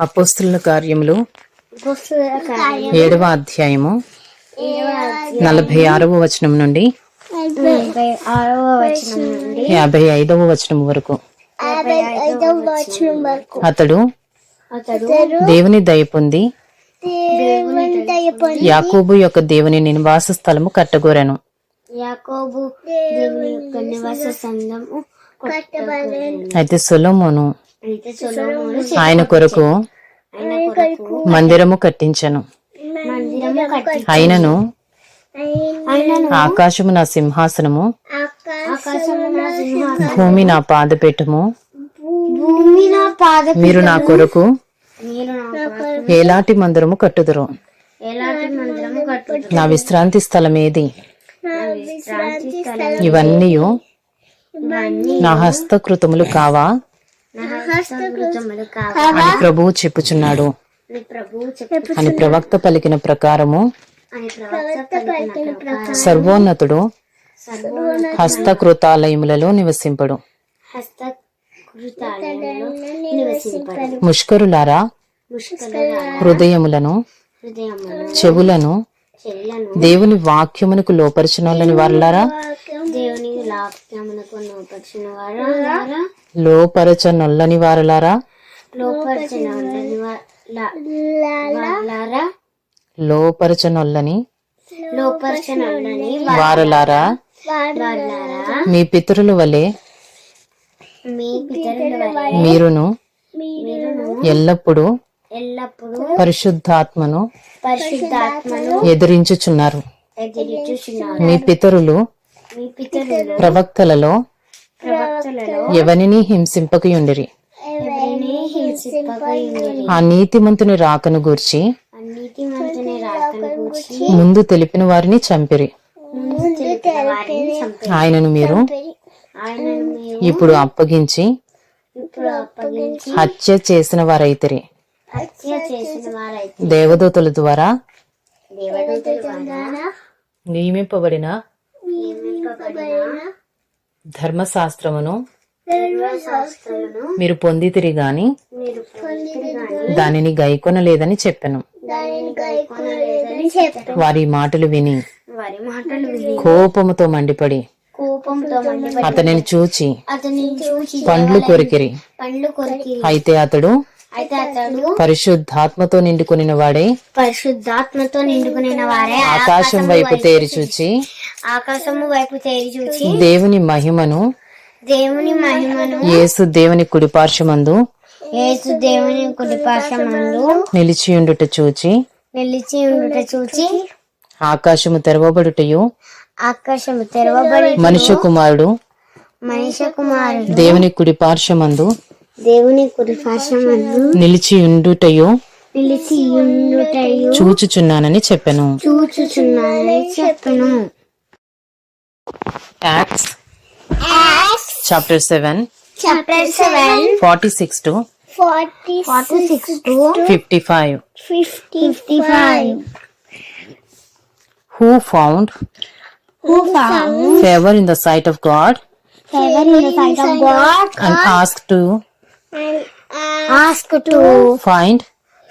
అపోస్తుల కార్యములు ఏడవ అధ్యాయము నలభై ఆరవ వచనం నుండి యాభై ఐదవ వచనం వరకు. అతడు దేవుని దయ పొంది యాకోబు యొక్క దేవుని నివాస స్థలము కట్టగోరెను. అయితే సొలొమోను ఆయన కొరకు మందిరము కట్టించెను. మందిరము కట్టి అయినను ఆయనను ఆకాశము నా సింహాసనము భూమి నా పాదపీఠము. మీరు నా కొరకు మీరు నా కొరకు ఏలాంటి మందిరము కట్టుదురు. ఎలాంటి మందిరము కట్టు నా విశ్రాంతి స్థలం ఏది ఇవన్నీ ఇవన్నీ నా హస్తకృతములు కావా? అని ప్రభువు చెప్పుచున్నాడు. అని ప్రవక్త పలికిన ప్రకారము సర్వోన్నతుడు సర్వోన్నత హస్తకృతాలయములలో నివసింపడు. ముష్కరులారా హృదయములను హృదయములు చెవులను చెవులను దేవుని వాక్యమునకు లోపరచినోళ్ళని వారలారా? దేవుని లాక్యమునకు లోపరిచిన వారు లోపరచనొల్లని వారలారా? లోపరిచిన లోపరచనొల్లని వారలారా? మీ పితరుల వలె? మీ పితరుల వలె? మీరును? మీరును? ఎల్లప్పుడూ? ఎల్లప్పుడూ? పరిశుద్ధాత్మను పరిశుద్ధాత్మను ఎదిరించుచున్నారు. మీ పితరులు ప్రవక్తలలో ఎవనిని హింసింపకయుండిరి. ఆ నీతిమంతుని రాకను గూర్చి అన్నిటి మంతుని రాకను గూర్చి ముందు తెలిపిన వారిని చంపిరి. ఆయనను మీరు ఇప్పుడు అప్పగించి హత్య చేసిన వారైతిరి. దేవదూతల ద్వారా నియమింపబడిన ధర్మశాస్త్రమును మీరు పొందితిరి గాని దానిని గైకొనలేదని చెప్పెను. వారి మాటలు విని కోపముతో మండిపడి అతనిని చూచి పండ్లు కొరికిరి. అయితే అతడు అయితే అతడు పరిశుద్ధాత్మతో నిండుకొనిన వాడే. పరిశుద్ధాత్మతో నిండుకునే వారే. ఆకాశం వైపు తేరి చూచి. ఆకాశము వైపు తేరి చూచి. దేవుని మహిమను. దేవుని మహిమను. యేసు దేవుని కుడిపార్శ్వమందు. యేసు దేవుని కుడిపాశమందు నిలిచియుండుట చూచి. నిలిచి ఉండుట చూచి. ఆకాశము తెరవబడుటయు. ఆకాశము తెరవబడి మనుష్య కుమారుడు. మనిషి కుమారుడు. దేవుని కుడిపార్శ్వమందు. దేవుని కుడిపాశమందు నిలిచియుండుటయు నిలిచి ఉండుటయు చూచుచున్నానని చెప్పెను. చూచుచున్నానని చెప్పను. Acts chapter seven chapter seven forty six to forty forty six to fifty five fifty fifty five who found who found favour in the sight of God favor in the sight of God? And ask to and ask to find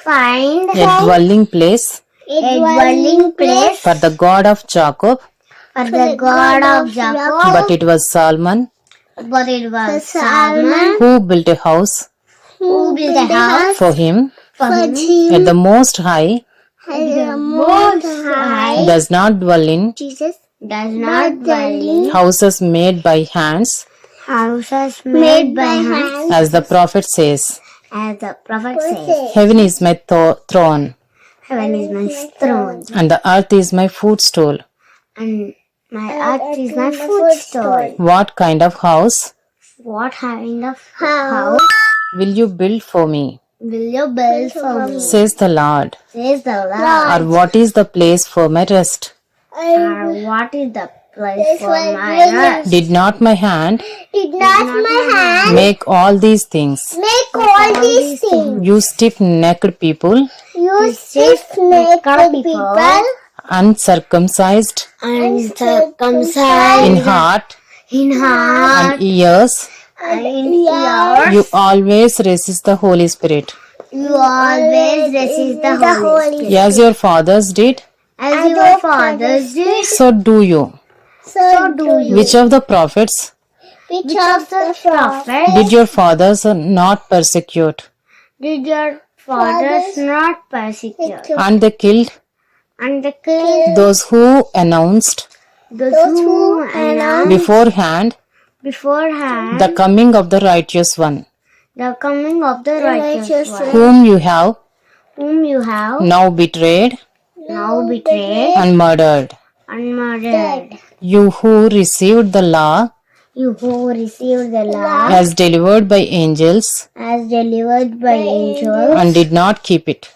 find a dwelling place a dwelling place for the God of Jacob. for the God of Jacob. But it was Solomon But it was Solomon who built a house who built a house for him. for him. at the most high, and the Most High does not dwell in Jesus does not dwell in houses made by hands, houses made by hands, as the prophet says. As the prophet says. heaven is my tho- throne. Heaven is my throne, and the earth is my footstool. And my earth is my footstool. what kind of house What kind of house. will you build for me? will you build for me? says the lord. Says the Lord. or what is the place for my rest? Or what is the place for my rest? did not my hand Did not my hand. make all these things? make all these things? you stiff-necked people. You stiff-necked people, uncircumcised. Uncircumcised. In heart. In heart. And ears. And in ear. you always resist the holy spirit. You always resist the Holy Spirit. as your fathers did, As your fathers did, so do you. So do you. Which of the prophets Which of the prophets did your fathers not persecute? did your fathers not persecute? And they killed And they killed those who announced those who announced beforehand beforehand the coming of the righteous one, the coming of the righteous one, whom you have whom you have now betrayed now betrayed and murdered. And murdered. You who received the law You who received the law as delivered by angels as delivered by angels and did not keep it.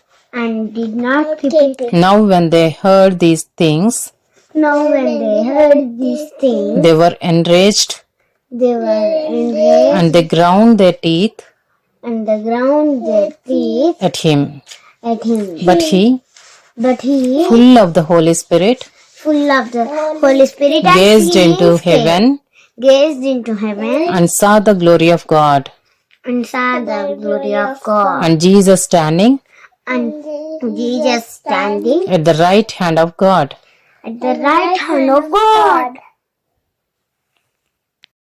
and did not keep it. Now, when they heard these things, Now, when they heard these things, they were enraged they were enraged and they ground their teeth and they ground their teeth at him. at him. But he, But he, full of the Holy Spirit, full of the Holy Spirit, and gazed into heaven. Gazed into heaven, and saw the glory of God. And saw the glory of God, and Jesus standing and Jesus standing at the right hand of God. at the right hand of God.